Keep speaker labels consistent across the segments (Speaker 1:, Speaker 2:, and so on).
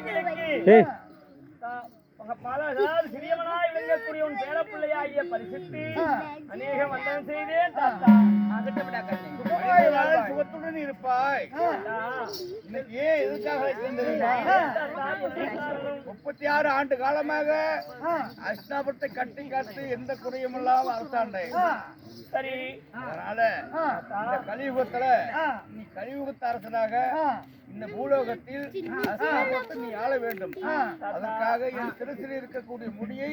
Speaker 1: விலங்கிற்கு
Speaker 2: ஏய்
Speaker 1: தா- பல அதாவது சிறியவனாய் விளங்கக்கூடிய உன் பேரப்பிள்ளையாகிய பரிசுத்து அநேக வந்தனம் செய்தேன் தாத்தா.
Speaker 3: சுகமாய் வாழ சுகத்துடன் இருப்பாய். ஏன் எதுக்காக? முப்பத்தி ஆறு ஆண்டு காலமாக அஷ்டாபத்தை கட்டி காத்து எந்த குறையும் இல்லாம அரசாண்டை.
Speaker 1: சரி.
Speaker 3: அதனால இந்த கலியுகத்துல நீ கலியுகத்து அரசனாக இந்த பூலோகத்தில் அஷ்டாபத்தை நீ ஆள வேண்டும். அதற்காக என் சிறுசில் இருக்கக்கூடிய முடியை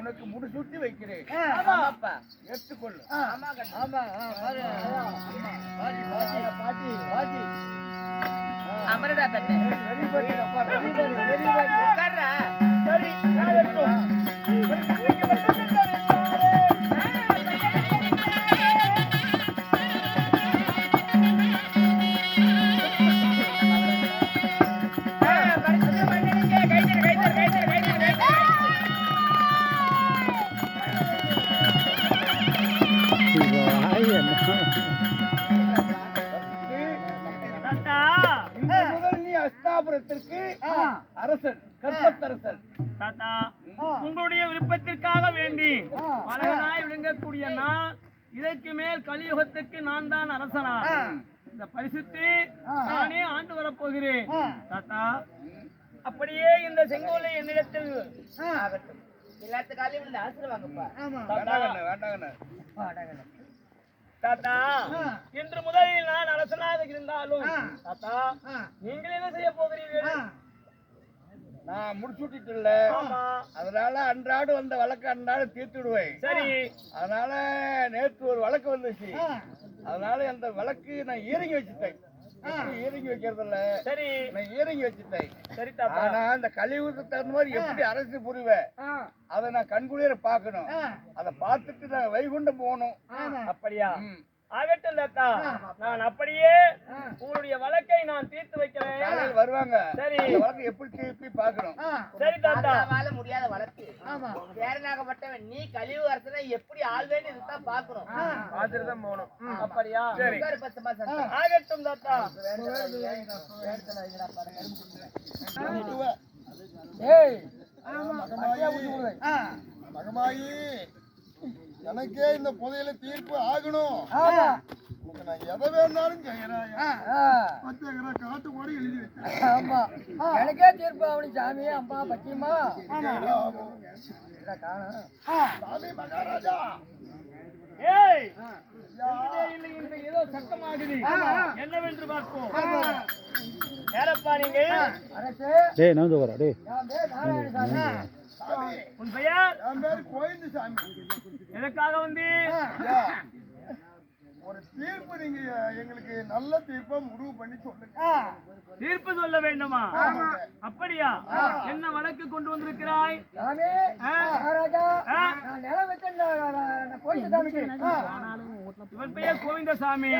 Speaker 3: உனக்கு முடிசூட்டி வைக்கிறேன். ஆமாப்பா ஏற்றுக்கொள்ளு.
Speaker 4: அமரடா தண்ணே
Speaker 1: இதற்கு மேல் கலியுகத்துக்கு நான் தான் அரசனா இந்த பரிசுத்து நானே ஆண்டு வரப்போகிறேன். தாத்தா அப்படியே இந்த செங்கோலை என்னிடத்தில் ஆகட்டும்.
Speaker 4: எல்லாத்துக்காலையும் இந்த ஆசிரியர் வாங்கப்பா
Speaker 3: வேண்டாங்கண்ணே வேண்டாங்கண்ணே.
Speaker 1: தாத்தா இன்று முதலில் நான் அரசனாக இருந்தாலும் தாத்தா நீங்கள் என்ன செய்ய போகிறீர்கள்?
Speaker 3: நான் முடிச்சுட்டிட்டுல
Speaker 1: ஆமா.
Speaker 3: அதனால அன்றாடு வந்த வழக்கு அன்றாடு தீர்த்து விடுவேன்
Speaker 1: சரி.
Speaker 3: அதனால நேற்று ஒரு வழக்கு வந்துச்சு. அதனால அந்த வழக்கு நான் ஈரங்கி வச்சுட்டேன். ஈரங்கி வைக்கிறது இல்ல
Speaker 1: சரி.
Speaker 3: நான் ஈரங்கி வச்சுட்டேன்.
Speaker 1: சரி
Speaker 3: ஆனா அந்த கலியுகத்துக்கு தகுந்த மாதிரி எப்படி அரசு புரிவேன் அதை நான் கண்குளிர பார்க்கணும். அதை பார்த்துட்டு நான் வைகுண்டம் போகணும்.
Speaker 1: அப்படியா. ஆகட்டும் தாத்தா நான் அப்படியே உங்களுடைய வழக்கை நான் தீர்த்து வைக்கிறேன்.
Speaker 3: வருவாங்க.
Speaker 1: சரி.
Speaker 3: வழக்கு எப்படி திருப்பி பார்க்கணும்?
Speaker 1: சரி தாத்தா.
Speaker 4: வாழ முடியாத வழக்கு. பேரனாகப்பட்டவன் நீ கழிவு அரசனை எப்படி ஆள்வேன்னு இதுதான் பாக்கணும்
Speaker 3: பார்த்துட்டு தான் போகணும்.
Speaker 1: அப்படியா. ஆகட்டும் தாத்தா.
Speaker 3: ஏய். மகமாயி. எனக்கே இந்த புதையில தீர்ப்பு ஆகணும். உனக்கு நான் எதை வேணாலும் செய்யறேன். பத்து காட்டு கூட எழுதி வச்சேன்
Speaker 5: ஆமா. எனக்கே தீர்ப்பு அவனி சாமி அம்மா பச்சியம்மா
Speaker 3: சாமி மகாராஜா.
Speaker 1: ஏய். இல்லை, இல்லை, இல்லை, ஏதோ சத்தமாகுது. என்னவென்று பார்ப்போம்? யாரப்பா நீங்க
Speaker 5: அரசு.
Speaker 2: டேய் நான் வரா டேய்
Speaker 1: உன் பெயர்?
Speaker 3: என் பேரு கோவிந்த சாமி
Speaker 1: எதற்காக வந்து
Speaker 3: ஒரு தீர்ப்பு நீங்க எங்களுக்கு நல்ல தீர்ப்பா முடிவு பண்ணி சொல்லுங்க.
Speaker 1: தீர்ப்பு சொல்ல வேண்டுமா? அப்படியா? என்ன வழக்கு கொண்டு வந்திருக்கிறாய்? ஆ?
Speaker 5: மகாராஜா? நான்
Speaker 1: இவன் பெயர் கோவிந்தசாமி.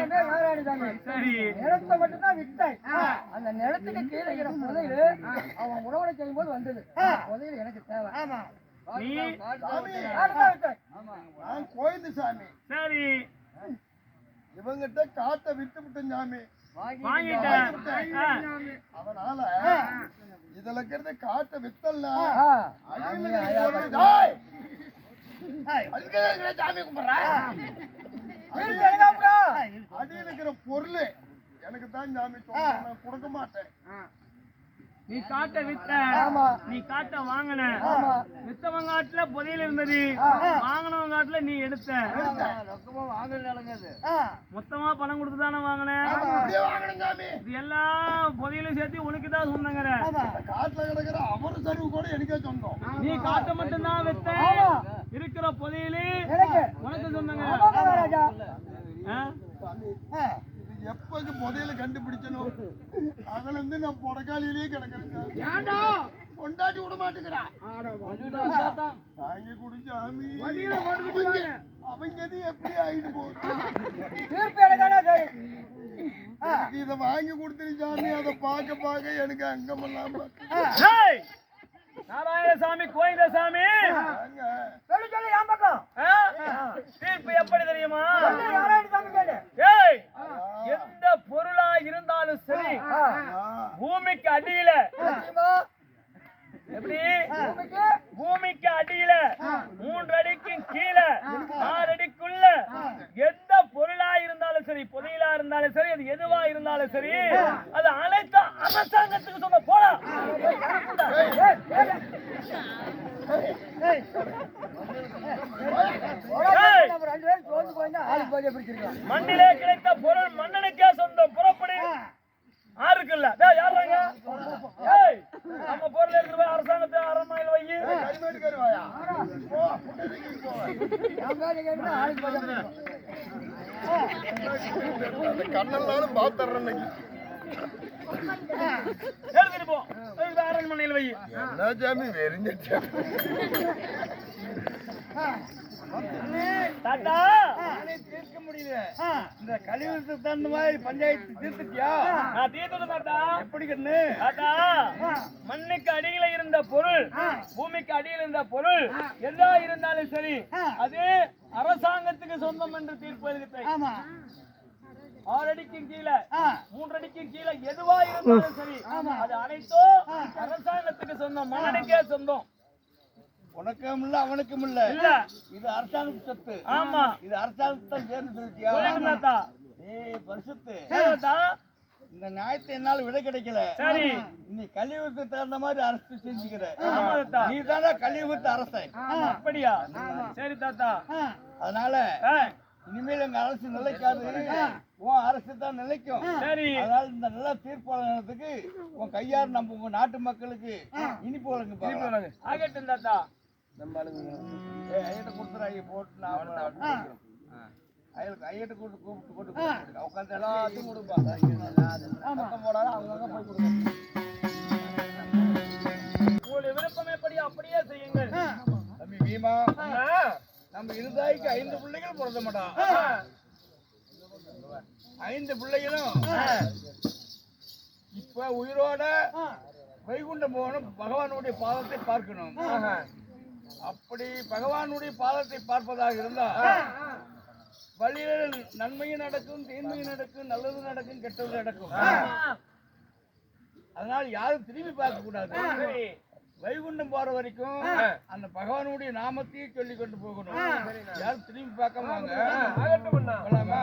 Speaker 1: சரி.
Speaker 5: நிலத்தை மட்டும்தான் விட்டேன். அந்த நிலத்துக்கு கீழே இருக்கிற புதையில அவன் உறவடை செய்யும் போது வந்தது புதையில எனக்கு தேவை.
Speaker 1: நீ
Speaker 3: சாமி
Speaker 5: யாருதான் விட்டேன்?
Speaker 3: நான் கோவிந்த சாமி
Speaker 1: சரி.
Speaker 3: இவங்கிட்ட காட்டை வித்து விட்டேன் சாமி. அதனால இதுல இருக்கிறது காட்டை வித்தல்ல சாமி. கும்பிடுற?
Speaker 5: தீர்ப்பு எழுதாமடா.
Speaker 3: அடியில இருக்கிற பொருள். எனக்கு தான் சாமி கொடுக்க மாட்டேன்.
Speaker 1: நீ காட்ட வித்த
Speaker 5: ஆமா.
Speaker 1: நீ காட்ட வாங்கின.
Speaker 5: ஆமா.
Speaker 1: வித்தவங்க காட்டுல புதையல் இருந்தது. வாங்கினவங்க காட்டுல நீ எடுத்த. மொத்தமா பணம் கொடுத்து தானே வாங்கின?
Speaker 3: அப்படியே வாங்கணும் சாமி.
Speaker 1: இது எல்லாம் புதையலும் சேர்த்து உனக்கு தான் சொன்னங்கிற
Speaker 3: காட்டுல கிடக்கிற அவர் சரிவு கூட எனக்கே சொந்தம்.
Speaker 1: நீ காட்ட மட்டும்தான் வித்த.
Speaker 5: ஆமா.
Speaker 1: இருக்கிற புதையலு உனக்கு சொன்னங்க
Speaker 3: எப்பக்கு புதையல கண்டுபிடிச்சனோ அதுல இருந்து நான் புடக்காலிலேயே கிடக்கிறேன் கொண்டாட்டி விட மாட்டேங்கிறா. வாங்கி குடிச்சு சாமி அவங்க- அவங்க எது எப்படி ஆயிட்டு போகுது? இதை வாங்கி கொடுத்துரு சாமி அதை பார்க்க பார்க்க எனக்கு அங்கமெல்லாம்!
Speaker 1: நாராயணசாமி ஆ? தீர்ப்பு எப்படி தெரியுமா
Speaker 5: சொல்லு, நாராயணசாமி கேளு
Speaker 1: ஏய் எந்த பொருளா இருந்தாலும் சரி
Speaker 5: ஆ.
Speaker 3: ஆ,
Speaker 1: பூமிக்கு அடியில. எப்படி?
Speaker 5: பூமிக்கு?
Speaker 1: அடியில. மூன்று அடிக்கும் கீழே ஆறு அடிக்குள்ள எந்த பொருளா இருந்தாலும் சரி புதையலா இருந்தாலும் சரி அது எதுவா இருந்தாலும் சரி அது அனைத்து அரசாங்கத்துக்கு சொன்ன போலாம் ஏய்,
Speaker 5: நம்ம ரெண்டு பேரும் சோர்ந்து போயிருந்தா ஆளுக்கு பாதியா பிடிச்சிருக்கலாம்
Speaker 1: மண்ணிலே கிடைத்த பொருள் மன்னனுக்கே சொந்தம் புறப்படு ஆறுக்குல்ல டேய் யாருங்க ஏய் நம்ம பொருள் எடுத்து போய் அரசாங்கத்தை அரண்மனையில் வை
Speaker 5: நம்ம வேலை கேட்டா ஆளுக்கு பாதியா பிடிச்சிருக்கலாம்
Speaker 6: கண்ணெல்லாம் பாத்துறேன்
Speaker 1: எடுத்துட்டு போ அரண்மனையில் வை.
Speaker 6: என்ன சாமி வெறிஞ்சிட்டு
Speaker 1: தாத்தா!
Speaker 6: தீர்க்க முடியல. இந்த கழிவுக்கு தகுந்த மாதிரி பஞ்சாயத்து தீர்த்துட்டியா?
Speaker 1: நான் தீர்த்துட்டு தாத்தா.
Speaker 6: எப்படி கண்ணு?
Speaker 1: தாத்தா மண்ணுக்கு அடியில இருந்த பொருள் பூமிக்கு அடியில் இருந்த பொருள் எதா இருந்தாலும் சரி அது அரசாங்கத்துக்கு சொந்தம் என்று தீர்ப்பு எழுதிட்டேன்
Speaker 5: ஆமா.
Speaker 1: ஆறு அடிக்கும் கீழே மூன்று அடிக்கும் கீழே எதுவா இருந்தாலும் சரி அது அனைத்தும் அரசாங்கத்துக்கு சொந்தம் மன்னனுக்கே சொந்தம்.
Speaker 6: உனக்கும் இல்ல அவனுக்கும் இல்ல.
Speaker 1: இல்ல.
Speaker 6: இது அரசாங்க சொத்து.
Speaker 1: ஆமா.
Speaker 6: இது அரசாங்கத்தை சேர்ந்து சொல்லிட்டியா ஏய் பரிசுத்து. இந்த நியாயத்தை என்னால விட கிடைக்கல.
Speaker 1: சரி.
Speaker 6: நீ கலியுகத்துக்கு தகுந்த மாதிரி அரசு செஞ்சுக்கிற. நீ தானே கலியுகத்து அரசன்.
Speaker 1: அப்படியா? சரி தாத்தா.
Speaker 6: அதனால இனிமேல் எங்க அரசு நிலைக்காது. உன் அரசு தான் நிலைக்கும்.
Speaker 1: சரி.
Speaker 6: அதனால இந்த நல்ல தீர்ப்பு வழங்குறதுக்கு உன் கையார் நம்ம உங்க நாட்டு மக்களுக்கு இனிப்பு வழங்கு.
Speaker 1: ஆகட்டும் தாத்தா.
Speaker 6: ஏய், ஐயட்ட கொடுத்துரு, ஐயா போட்டு நான். ஐயருக்கு ஐயட்ட கூப்பிட்டு கூப்பிட்டு போட்டு. உட்காந்து எல்லாத்தையும் கொடுப்பா. பக்கம் போடாத அங்கங்க போய் கொடுங்க
Speaker 1: உங்களுடைய விருப்பம் எப்படி அப்படியே செய்யுங்கள்.
Speaker 6: தம்பி பீமா நம்ம இருதாய்க்கு ஐந்து பிள்ளைகள் பிறந்த மாட்டான் ஐந்து பிள்ளைகளும். இப்ப உயிரோட வைகுண்டம் போகணும் பகவானுடைய பாதத்தை பார்க்கணும். அப்படி பகவானுடைய பாதத்தை பார்ப்பதாக இருந்தா வழியில் நன்மையும் நடக்கும் தீமையும் நடக்கும் நல்லது நடக்கும் கெட்டது நடக்கும். அதனால யாரும் திரும்பி பார்க்க கூடாது. வைகுண்டம் போற வரைக்கும் அந்த பகவானுடைய நாமத்தையே சொல்லி கொண்டு போகணும். யாரும் திரும்பி பார்க்காம வாங்க. போலாமா?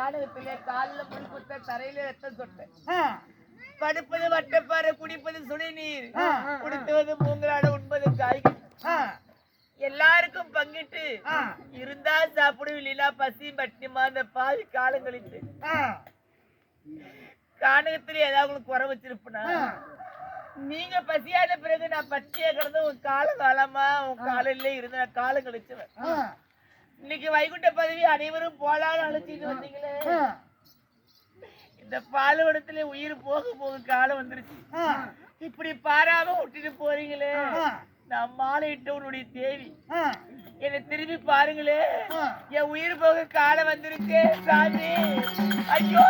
Speaker 4: காணகத்திலே கால்ல முள் குத்த தரையில ரத்தம் சொட்ட படுப்பது வட்டப்பாறை குடிப்பது சுடுநீர். குடித்துவது மூங்கலாட உண்பது காய்கறி. எல்லாருக்கும் பங்கிட்டு இருந்தா சாப்பிடும் இல்லைன்னா பசி பட்டிமா அந்த காலம் கழித்து. கானகத்துல ஏதாவது உங்களுக்கு குறை வச்சிருப்பனா? நீங்க பசியான பிறகு நான் பச்சையா கிடந்து உன் கால காலமா உன் காலையில இருந்து நான் காலம் கழிச்சுவேன். இன்னைக்கு வைகுண்ட பதவி அனைவரும் போலான்னு அழைச்சிட்டு வந்தீங்களே. இந்த பாலுவனத்துல உயிர் போக போக காலம் வந்துருச்சு. இப்படி பாராம விட்டுட்டு போறீங்களே. நான் மாலையிட்ட உன்னுடைய தேவி. என்னை திரும்பி பாருங்களே. என் உயிர் போக காலம் வந்திருக்கு சாமி. ஐயோ!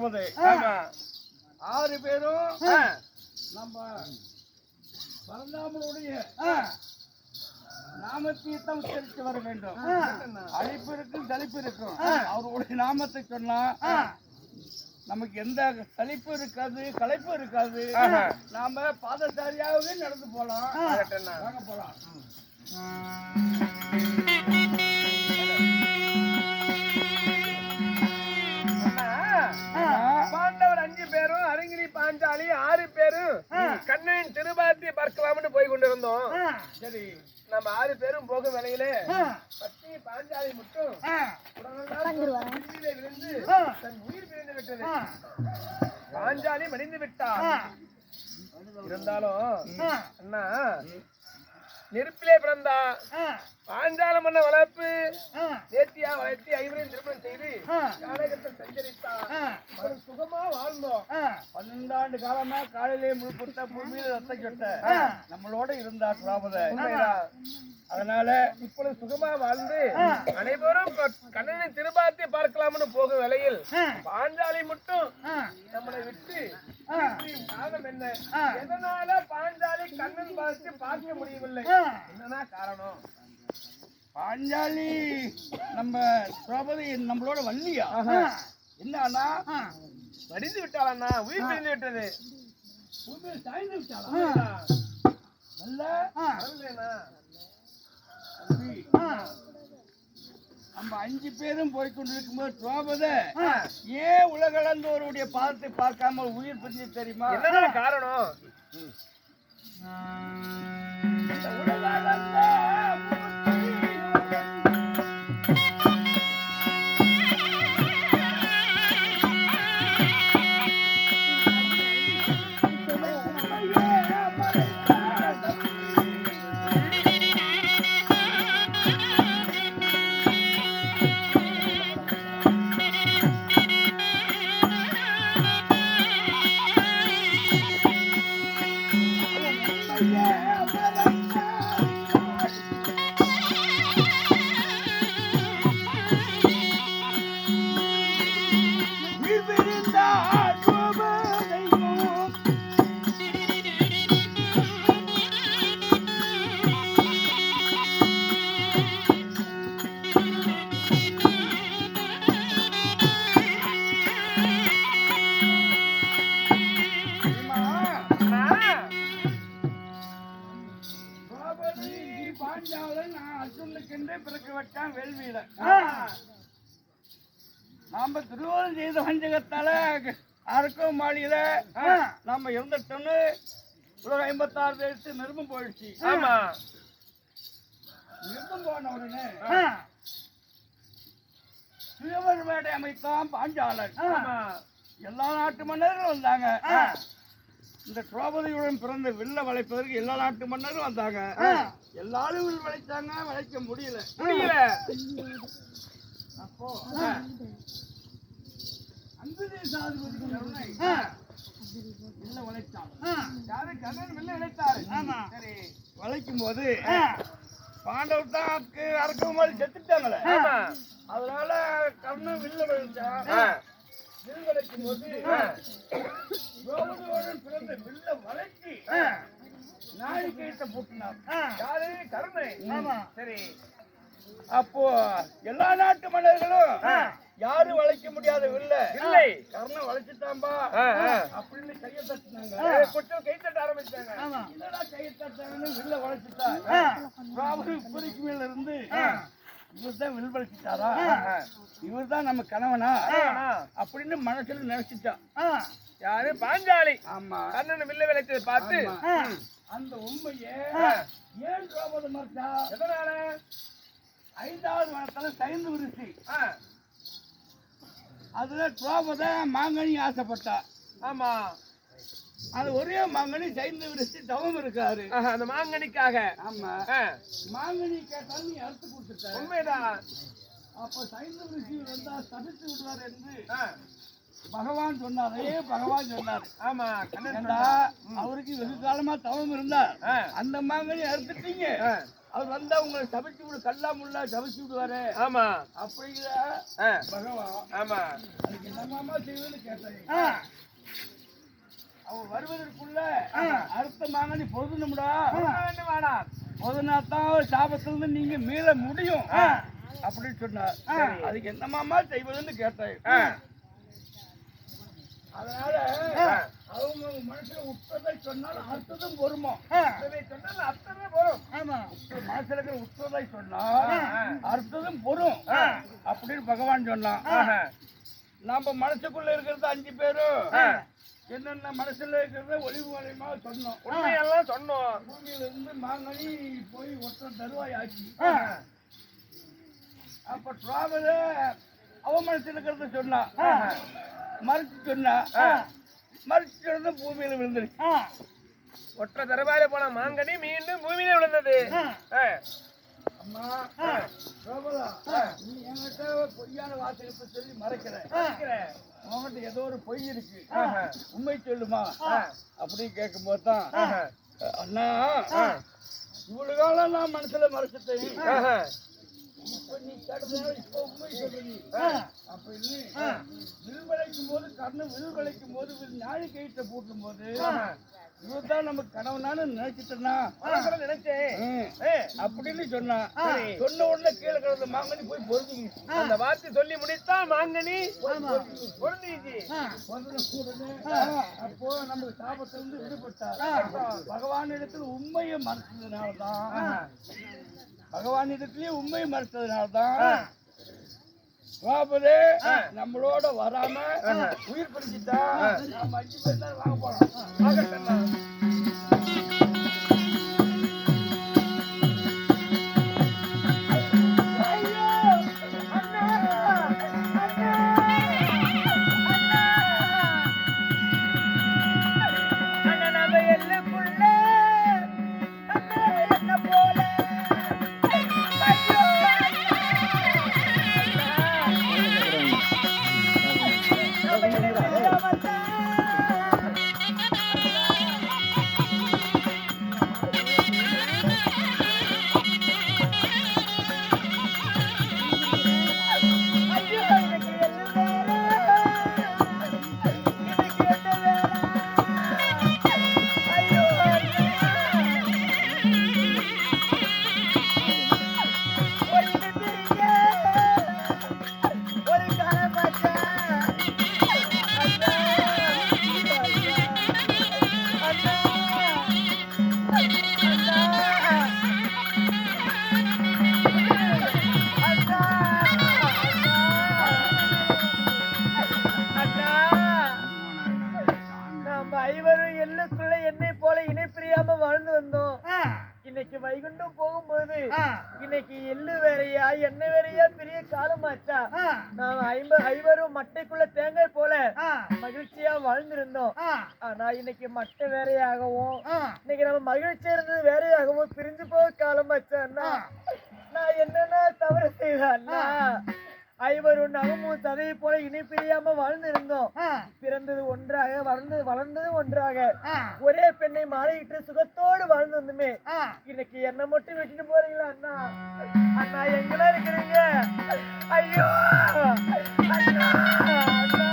Speaker 6: திராபதை ஆறு பேரும் நம்ம பரந்தாமனுடைய நாமத்தீர்த்தம் உச்சரித்து வர வேண்டும். அழைப்பு இருக்கும் தலிப்பு இருக்கும். அவருடைய நாமத்தை சொன்னா நமக்கு எந்த சலிப்பு இருக்காது களைப்பு இருக்காது. நாம பாதசாரியாகவே நடந்து போலாம் வாங்க போலாம்
Speaker 7: பாண்டவர் அஞ்சு பேரும் அரங்கிரி பாஞ்சாலி ஆறு பேரும் கண்ணனின் திருபாத்தியை பார்க்கலாம்னு போய் கொண்டிருந்தோம்.
Speaker 6: சரி
Speaker 7: நம்ம ஆறு பேரும் போகும் வேலையிலே பத்தி பாஞ்சாலி மட்டும் விழுந்து தன் உயிர் பிரிந்து விட்டது. பாஞ்சாலி மடிந்து விட்டார் இருந்தாலும் அண்ணா நெருப்பிலே பிறந்தா. பாஞ்சால மன்ன வளர்ப்பு. நேர்த்தியா வளர்த்தி ஐவரையும் திருமணம் செய்து காலகட்டம் சஞ்சரித்தா அவர் சுகமா வாழ்ந்தோம்.
Speaker 6: பன்னெண்டாண்டு காலமா காலையிலே முழுப்புட்ட பூமியில ரத்தம் சொட்ட நம்மளோட இருந்தா திராபத அதனால
Speaker 7: இப்பொழுது சுகமா வாழ்ந்து அனைவரும் க- கண்ணனின் திருபாத்தை பார்க்கலாம்னு போகும் வேளையில் பாஞ்சாலி மட்டும் நம்மளை விட்டு காரணம் என்ன? எதனால பாஞ்சாலி கண்ணன் பார்த்து பார்க்க முடியவில்லை? என்னன்னா காரணம்?
Speaker 6: பாஞ்சாலி நம்ம திரௌபதி நம்மளோட வள்ளியா? என்னன்னா
Speaker 7: மடிந்து விட்டாளண்ணா உயிர் பிரிந்து விட்டது.
Speaker 6: பூமியில் சாய்ந்து விட்டாளா? நல்ல நம்ம அஞ்சு பேரும் போய் கொண்டிருக்கும்போது திரௌபத ஏன் உலகளந்தோருடைய பாதத்தை பார்க்காம உயிர் பிரிஞ்சு தெரியுமா?
Speaker 7: காரணம்?
Speaker 6: உலகளந்த இருந்துட்டோம்னு உலக ஐம்பத்தாறு பேருக்கு நிருபம் போயிடுச்சு.
Speaker 7: ஆமா.
Speaker 6: நிருபம் போன உடனே சுயவர் வேட்டை அமைத்தான் பாஞ்சாலன். எல்லா நாட்டு மன்னர்களும் வந்தாங்க. இந்த திரௌபதியுடன் பிறந்த வில்ல வளைப்பதற்கு எல்லா நாட்டு மன்னரும் வந்தாங்க. எல்லாரும் வில் வளைச்சாங்க. வளைக்க முடியல.
Speaker 7: முடியல.
Speaker 6: அப்போ அங்குதி சாதிபதி வில்ல வளைச்சான் யாரு? கண்ணன் வில்ல இழைத்தாரு. சரி. வளைக்கும் போது பாண்டவர் தான் அரக்கமாரி செத்துட்டாங்களே
Speaker 7: ஆமா.
Speaker 6: அதனால கண்ணன் வில்ல வளைச்சான்
Speaker 7: ஆ.
Speaker 6: வில் வளைக்கும் போது பிறந்த வில்ல வளைச்சி நாழிகையத்தை பூட்டினார்.
Speaker 7: யாரு? கருணை சரி.
Speaker 6: அப்போ எல்லா நாட்டு மன்னர்களும் யாரும் வளைக்க முடியாத வில்ல.
Speaker 7: இல்லை.
Speaker 6: கர்ணன் வளைச்சிட்டாம்பா. அப்படின்னு கையை தட்டினாங்க.
Speaker 7: கை தட்ட ஆரம்பிச்சாங்க
Speaker 6: என்னடா கையை தட்டாங்கன்னு வில்ல வளைச்சிட்டா? இப்படிக்கு மேல இருந்து இவர் தான் வில் வளைச்சிட்டாரா? இவர் தான் நம்ம கணவனா? அப்படின்னு மனசுல நினைச்சிட்டான்
Speaker 7: யாரு? பாஞ்சாலி.
Speaker 6: ஆமா.
Speaker 7: கண்ணன் வில்ல விளைச்சதை பார்த்து.
Speaker 6: அந்த உண்மைய ஏன் மறுத்தா?
Speaker 7: எதனால?
Speaker 6: ஐந்தாவது வனத்துல சைந்து
Speaker 7: ஆ,
Speaker 6: அதுல திரௌபத மாங்கனி ஆசைப்பட்டா.
Speaker 7: ஆமா.
Speaker 6: அது ஒரே மாங்கனி சைந்து விருத்தி தவம் இருக்காரு.
Speaker 7: அந்த மாங்கனிக்காக.
Speaker 6: ஆமா. மாங்கனி கேட்டாலும் நீ அறுத்து கொடுத்துட்ட.
Speaker 7: உண்மைதான்
Speaker 6: அப்ப சைந்து விருத்தி வந்தா தடுத்து விடுவார் என்று பகவான் சொன்னாரே. பகவான் சொன்னார்.
Speaker 7: ஆமா
Speaker 6: அவருக்கு வெகு காலமா தவம் இருந்தார்
Speaker 7: ஆ,
Speaker 6: அந்த மாங்கனி அறுத்துட்டீங்க. அவர் வந்தா உங்களை சபிச்சு விடு கல்லா முள்ளா சபிச்சு விடுவாரு.
Speaker 7: ஆமா.
Speaker 6: அப்படிங்கிற
Speaker 7: ஆ,
Speaker 6: பகவான்
Speaker 7: ஆமா.
Speaker 6: அதுக்கு என்னமாமா செய்வதுன்னு கேட்டாங்க அவன் வருவதற்குள்ள அறுத்த மாங்கனி பொதுனும்டா
Speaker 7: என்ன வேணாம்
Speaker 6: பொதுனாத்தான் சாபத்திலிருந்து நீங்க மீள முடியும். அப்படின்னு சொன்னார். அதுக்கு என்னமாமா செய்வதுன்னு கேட்டாங்க அதனால அவங்க மனசுல உற்றதை சொன்னால் அர்த்ததும் பொறுமோ
Speaker 7: இதை சொன்னால் அத்தனை போதும்
Speaker 5: ஆமா.
Speaker 6: மனசுல இருக்கிற உற்றதை சொன்னால் அர்த்ததும் பொறும் அப்படின்னு பகவான் சொன்னான். நாம மனசுக்குள்ள இருக்கிறது அஞ்சு பேரும் என்னென்ன மனசுல இருக்கிறத ஒளிவு மறைமா சொன்னோம்.
Speaker 7: உண்மையெல்லாம் சொன்னோம்.
Speaker 6: பூமியில இருந்து மாங்கனி போய் ஒற்ற தருவாய் ஆச்சு. அப்ப டிராவல அவ மனசுல இருக்கிறத சொன்னா மறைச்சு சொன்னா மறைச்சு சொன்னது பூமியில விழுந்துருச்சு.
Speaker 7: ஒற்றை தரவாயில போன மாங்கனி மீண்டும் பூமியில விழுந்தது.
Speaker 6: அம்மா நீ என்கிட்ட பொய்யான வார்த்தைகளை சொல்லி மறைக்கிற. உன்கிட்ட ஏதோ ஒரு பொய் இருக்கு. உண்மை சொல்லுமா? அப்படின்னு கேட்கும்போது தான் அண்ணா இவ்வளவு காலம் நான் மனசுல மறைச்சிட்டேன்.
Speaker 7: ஆஹா,
Speaker 6: வில் விளைக்கும் போது கண்ணு வில் விளைக்கும் போது வில் நாழி கயிற்ற பூட்டும் போது இவர்தான் நமக்கு கணவனான்னு நினைச்சிட்டனா
Speaker 7: நினைச்சேன்
Speaker 6: அப்படின்னு சொன்னான் சொன்ன உடனே கீழே கிடந்த மாங்கனி போய் பொருந்திக்கிச்சு
Speaker 7: அந்த வார்த்தை சொல்லி முடித்தா மாங்கனி பொருந்திச்சு
Speaker 6: அப்போ நம்ம சாபத்திலிருந்து விடுபட்டார் பகவான் இடத்துல உண்மையை மறைச்சதுனால்தான் பகவான் இடத்துலயே உண்மையை மறைச்சதுனால்தான் ராபதே நம்மளோட வராம உயிர் பிடிச்சிட்டா நம்ம அஞ்சு பேர் தான் வாங்க போறோம்.
Speaker 7: இன்னைக்கு வைகுண்டம் போகும்போது இன்னைக்கு எள்ளு வேறையா எண்ணெய் வேறையா பெரிய காலமாச்சா நாம் ஐம்ப ஐவரும் மட்டைக்குள்ள தேங்காய் போல மகிழ்ச்சியா வாழ்ந்திருந்தோம். ஆனா இன்னைக்கு மட்டை வேறையாகவும் இன்னைக்கு நம்ம மகிழ்ச்சியா இருந்தது வேறையாகவும் பிரிஞ்சு போக காலமாச்சா அண்ணா? நான் என்னென்ன தவறு செய்தேன்னா ஐவரும் நகமும் சதையை போல இணை பிரியாம வாழ்ந்திருந்தோம். பிறந்தது ஒன்றாக வளர்ந்தது வளர்ந்தது ஒன்றாக. ஒரே பெண்ணை மாறிக்கிட்டு சுகத்தோடு வாழ்ந்து வந்தோமே இன்னைக்கு என்ன மட்டும் விட்டுட்டு போறீங்களா அண்ணா? அண்ணா எங்கெல்லாம் இருக்கிறீங்க? ஐயோ! அண்ணா அண்ணா.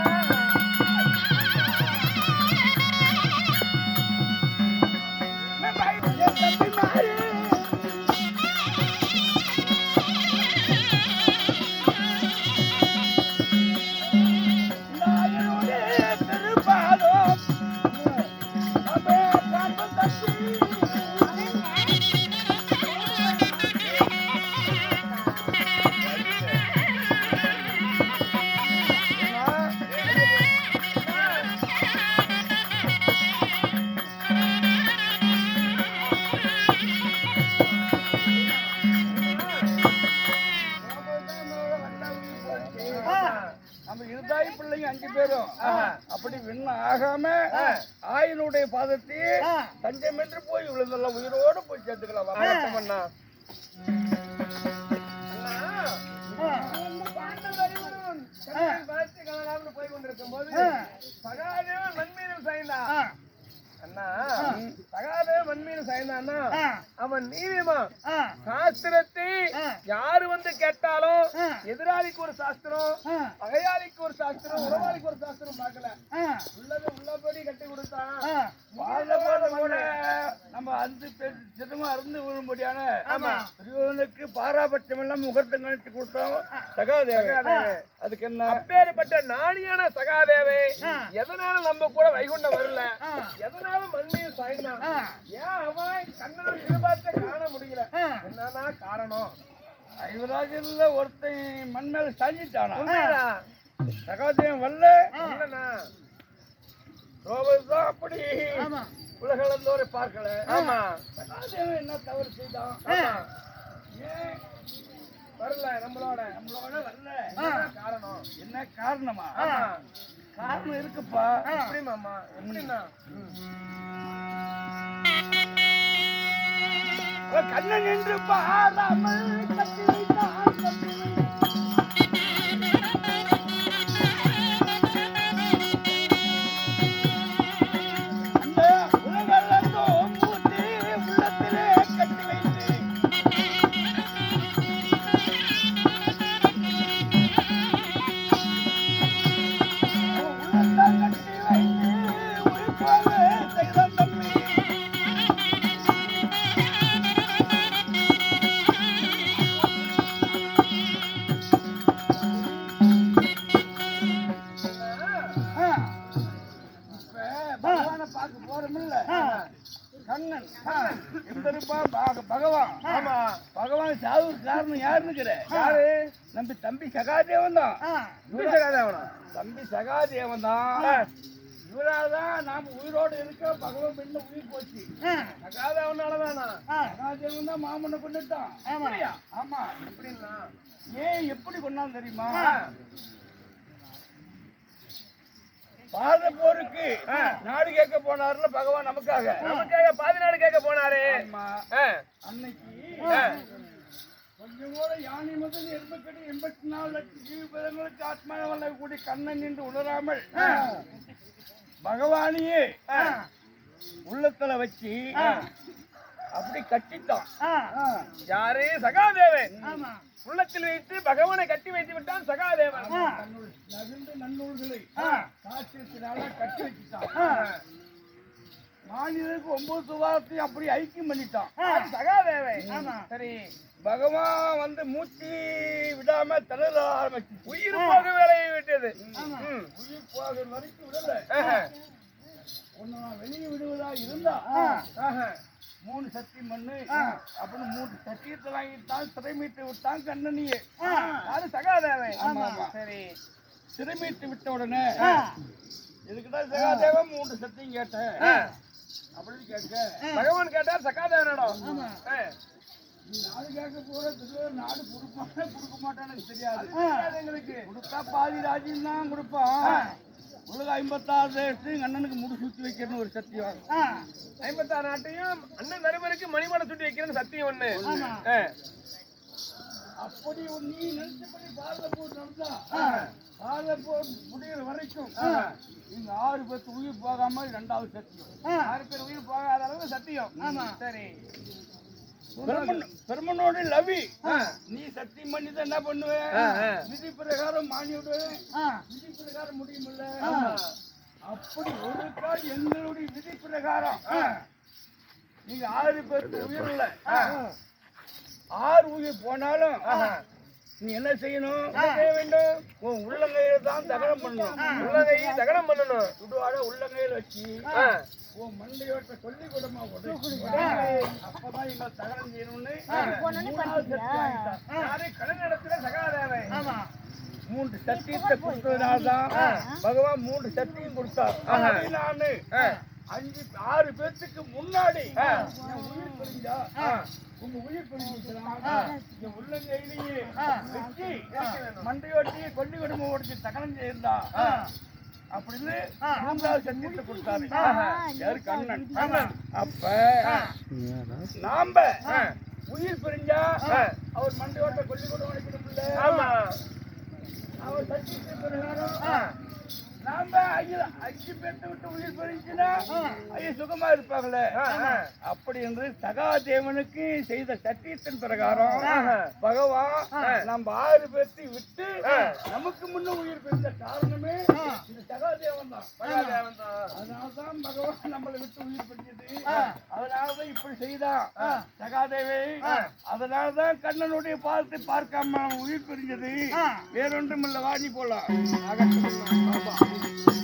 Speaker 6: போய்
Speaker 7: கொண்டிருக்கும் போது சகாதேவன் மண்மீனும் சாய்ந்தான்னா அவன் நீதிமா. சாஸ்திரத்தை யாரு வந்து கேட்டாலும் எதிராளிக்கு ஒரு சாஸ்திரம் பகையாளிக்கு ஒரு சாஸ்திரம் உறவாளிக்கு ஒரு சாஸ்திரம் பார்க்கல. உள்ளது உள்ளபடி கட்டி கொடுத்தான்
Speaker 6: நம்ம அந்த சிதமா அருந்து விழும்படியான பெரியவனுக்கு பாராபட்சம் எல்லாம் முகத்தை நினைச்சு கொடுத்தோம். சகாதேவன். அதுக்கு என்ன?
Speaker 7: அப்பேற்பட்ட நாணியான சகாதேவை எதனால நம்ம கூட வைகுண்டம் வரல. எதனால மண்மையும் சாய்ந்தான் ஏன் அவன் கண்ணன் எதிர்பார்த்த காண முடியல? என்னன்னா காரணம்.
Speaker 6: ஐவராஜன்ல ஒருத்தன் மண் மேல சாஞ்சிட்டானா. சகாதேவன் வரல?
Speaker 7: இல்லைண்ணா.
Speaker 6: ரோபன் அப்படி. உலகளந்தோரை பார்க்கல.
Speaker 7: ஆமா.
Speaker 6: சகாதேவன் என்ன தவறு செய்தான். ஏன்
Speaker 7: வரல நம்மளோட
Speaker 6: நம்மளோட வரல.
Speaker 7: என்ன காரணம்?
Speaker 6: என்ன காரணமா. காரணம் இருக்குப்பா.
Speaker 7: எப்படி மாமா? எப்படின்னா
Speaker 6: கண்ணன் என்று பாராமல் கட்டி வைத்தான் தம்பி சகாதேவன் தான்.
Speaker 7: சகாதேவனா?
Speaker 6: தம்பி சகாதேவன் தான். இவராதான் நாம உயிரோடு இருக்க பகவான் பெண்ண உயிர் போச்சு.
Speaker 7: சகாதேவனாலதானா?
Speaker 6: சகாதேவன் தான் மாமனை கொண்டுட்டான்? ஆமா.
Speaker 7: எப்படின்னா
Speaker 6: ஏன் எப்படி கொண்டாந்து தெரியுமா? பாத போருக்கு நாடு கேட்க போனார்ல பகவான் நமக்காக.
Speaker 7: நமக்காக பாதி நாடு கேட்க போனாரு.
Speaker 6: அன்னைக்கு கூட யானை முதல் எண்பத்தெட்டு எண்பத்தி நாலு லட்சம் ஜீவிதங்களுக்கு ஆத்மாவல்ல கூடி கண்ணன் என்று உணராமல் பகவானையே உள்ளத்துல வச்சு அப்படி கட்டிட்டான்
Speaker 7: யாரு சகாதேவன். உள்ளத்தில் வைத்து பகவானை கட்டி வைத்து விட்டான் சகாதேவன்.
Speaker 6: நவிழ்ந்த நன்னூல்களை சாஸ்திரத்தினால கட்டி வச்சுட்டான். மாநிலத்துக்கு ஒன்பது சுவாரத்தையும் அப்படி ஐக்கியம் பண்ணிட்டான்.
Speaker 7: சகாதேவன். சரி.
Speaker 6: பகவான் வந்து மூச்சு விடாம திணற ஆரம்பிச்சு.
Speaker 7: உயிர் போக வேலையை விட்டது.
Speaker 6: உயிர் போகிற வரைக்கும் விடல. நான் வெளியே விடுவதா இருந்தா. மூணு சக்தி மண்ணு அப்படின்னு மூணு சத்தியத்தை வாங்கிட்டான் சிறைமீட்டு விட்டான் கண்ணனியே.
Speaker 7: அது சகாதேவன். சரி.
Speaker 6: சிறைமீட்டு விட்ட உடனே இதுக்குதான் சகாதேவன் மூன்று சத்தியம் கேட்டேன். அப்படின்னு கேட்க
Speaker 7: பகவான் கேட்டார் சகாதேவனிடம் ஆ.
Speaker 6: நீ நாடு கேட்க போற திருவாரூர் நாடு கொடுப்பானே கொடுக்க மாட்டான்னு எனக்கு தெரியாது
Speaker 7: எங்களுக்கு.
Speaker 6: கொடுத்தா பாதி ராஜ்யம் தான் கொடுப்பான். உலக ஐம்பத்தாறு அண்ணனுக்கு முடி சுத்தி வைக்கிறன்னு ஒரு சத்தியம்.
Speaker 7: ஐம்பத்தாறு நாட்டையும் அண்ணன் நடுவருக்கு மணிமடம் சுட்டி வைக்கிறேன்னு சத்தியம் ஒண்ணு.
Speaker 6: அப்படி நீ நினைச்சபடி பாரத போர் நடந்தா பாரத போர் முடிகிற வரைக்கும் நீங்க ஆறு பேர்த்து உயிர் போகாம ரெண்டாவது சத்தியம்.
Speaker 7: ஆறு பேர் உயிர் போகாத அளவு சத்தியம். சரி.
Speaker 6: பெருமனோட லவி. நீ சத்தியம் பண்ணி தான் என்ன பண்ணுவேன். விதி பிரகாரம் மாறி விடுவேன் விதி பிரகாரம் முடியுமில்ல. அப்படி ஒரு கால் எங்களுடைய விதி பிரகாரம். நீங்க ஆறு பேருக்கு உயிர் இல்ல. ஆறு உயிர் போனாலும் நீ என்ன செய்யணும்?
Speaker 7: செய்ய வேண்டும்?
Speaker 6: உன் உள்ளங்கையில தான் தகனம் பண்ணணும்.
Speaker 7: உள்ளகை தகனம் பண்ணணும்.
Speaker 6: சுடுவாட உள்ளங்கையில வச்சு. உன் மண்டையோட்ட சொல்லி கொடுமா அப்பதான் எங்க தகனம் செய்யணும்னு
Speaker 7: கடன் இடத்துல சகாதேவன்
Speaker 6: மூன்று சத்தியத்தை கொடுத்ததுனால்தான் பகவான் மூன்று சத்தியம் கொடுத்தார். நானு அஞ்சு ஆறு பேர்த்துக்கு முன்னாடி உயிர் பிரிஞ்சா? உங்க உயிர் என் உள்ளங்கையிலேயே வச்சு மண்டையோட்டி கொல்லி குடும்பம் ஓடிச்சு தகனம் செய்யிருந்தா அப்படின்னு மூன்றாவது சத்தியத்தை கொடுத்தாரு. யாரு கண்ணன்? அப்ப நாம உயிர் பிரிஞ்சா அவர் மண்டையோட்ட கொல்லி கொண்டு உடைக்கணும் அவர் பிரகாரம் நாம ஐயா அஞ்சு பேர்த்த விட்டு உயிர் பிரிஞ்சுன்னா ஐயா சுகமா இருப்பாங்களே? அப்படி என்று சகாதேவனுக்கு செய்த சத்தியத்தின் பிரகாரம் பகவான் நம்ம ஆறு பேர்த்தை விட்டு நமக்கு முன்ன உயிர் பிரிந்த காரணமே இந்த சகாதேவன் தான் அதனால்தான் பகவான் நம்மளை விட்டு உயிர் பிரிஞ்சது அதனாலதான் இப்படி செய்தான் சகாதேவி அதனாலதான் கண்ணனுடைய பாதத்தை பார்க்காம உயிர் பிரிஞ்சது வேறொன்றும் இல்ல வாணி போலாம். Thank you.